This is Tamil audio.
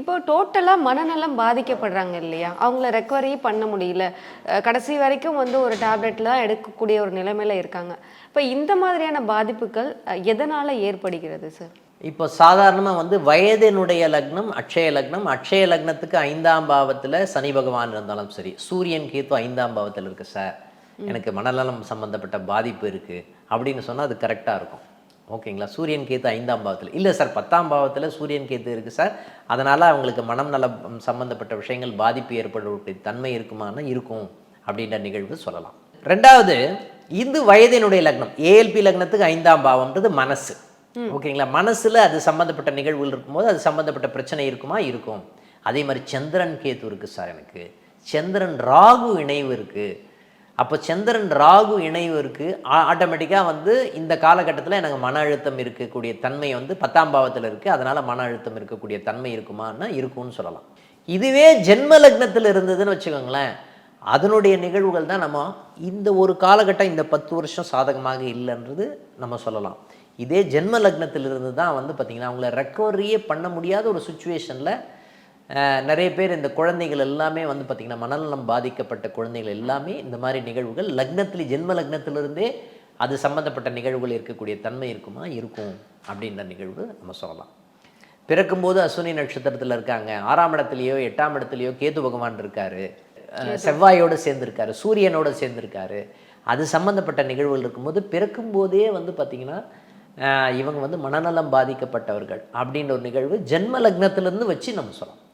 இப்போ டோட்டலாக மனநலம் பாதிக்கப்படுறாங்க இல்லையா? அவங்கள ரெக்கவரி பண்ண முடியல. கடைசி வரைக்கும் வந்து ஒரு டேப்லெட்டில் தான் எடுக்கக்கூடிய ஒரு நிலைமையில இருக்காங்க. இப்போ இந்த மாதிரியான பாதிப்புகள் எதனால ஏற்படுகிறது சார் இப்போ சாதாரணமாக வந்து வயதினுடைய லக்னம் அட்சய லக்னம் அட்சய லக்னத்துக்கு ஐந்தாம் பாவத்தில் சனி பகவான் இருந்தாலும் சரி சூரியன் கேத்து ஐந்தாம் பாவத்தில் இருக்கு சார் எனக்கு மனநலம் சம்பந்தப்பட்ட பாதிப்பு இருக்குது அப்படின்னு சொன்னால் அது கரெக்டாக இருக்கும். ஓகேங்களா? சூரியன் கேத்து ஐந்தாம் பாவத்தில். இல்லை சார் பத்தாம் பாவத்தில் சூரியன் கேத்து இருக்குது சார். அதனால் அவங்களுக்கு மனம் நலம் சம்பந்தப்பட்ட விஷயங்கள் பாதிப்பு ஏற்படக்கூடிய தன்மை இருக்குமானா இருக்கும் அப்படின்ற நிகழ்வு சொல்லலாம். ரெண்டாவது இது வயதினுடைய லக்னம் ஏஎல்பி லக்னத்துக்கு ஐந்தாம் பாவம்ன்றது மனசு. ஓகேங்களா? மனசுல அது சம்மந்தப்பட்ட நிகழ்வுகள் இருக்கும்போது அது சம்மந்தப்பட்ட பிரச்சனை இருக்குமா? இருக்கும். அதே மாதிரி சந்திரன் கேத்து இருக்கு சார் எனக்கு. சந்திரன் ராகு இணைவு இருக்கு. அப்போ சந்திரன் ராகு இணைவு இருக்குது ஆட்டோமேட்டிக்காக வந்து இந்த காலகட்டத்தில் எனக்கு மன அழுத்தம் இருக்கக்கூடிய தன்மை வந்து பத்தாம் பாவத்தில் இருக்குது அதனால் மன அழுத்தம் இருக்கக்கூடிய தன்மை இருக்குமான்னா இருக்கும்னு சொல்லலாம். இதுவே ஜென்ம லக்னத்தில் இருந்ததுன்னு வச்சுக்கோங்களேன். அதனுடைய நிகழ்வுகள் தான் நம்ம இந்த ஒரு காலகட்டம் இந்த பத்து வருஷம் சாதகமாக இல்லைன்றது நம்ம சொல்லலாம். இதே ஜென்ம லக்னத்திலிருந்து தான் வந்து பார்த்திங்கன்னா அவங்கள ரெக்கவரியே பண்ண முடியாத ஒரு சுச்சுவேஷனில் நிறைய பேர் இந்த குழந்தைகள் எல்லாமே வந்து பார்த்திங்கன்னா மனநலம் பாதிக்கப்பட்ட குழந்தைகள் எல்லாமே இந்த மாதிரி நிகழ்வுகள் லக்னத்தில் ஜென்ம லக்னத்திலிருந்தே அது சம்மந்தப்பட்ட நிகழ்வுகள் இருக்கக்கூடிய தன்மை இருக்குமா? இருக்கும் அப்படின்ற நிகழ்வு நம்ம சொல்லலாம். பிறக்கும்போது அஸ்வினி நட்சத்திரத்தில் இருக்காங்க. ஆறாம் இடத்துலையோ எட்டாம் இடத்துலையோ கேது பகவான் இருக்காரு. செவ்வாயோடு சேர்ந்திருக்காரு சூரியனோடு சேர்ந்திருக்காரு. அது சம்மந்தப்பட்ட நிகழ்வுகள் இருக்கும்போது பிறக்கும்போதே வந்து பார்த்திங்கன்னா இவங்க வந்து மனநலம் பாதிக்கப்பட்டவர்கள் அப்படின்ற ஒரு நிகழ்வு ஜென்ம லக்னத்திலிருந்து வச்சு நம்ம சொல்லலாம்.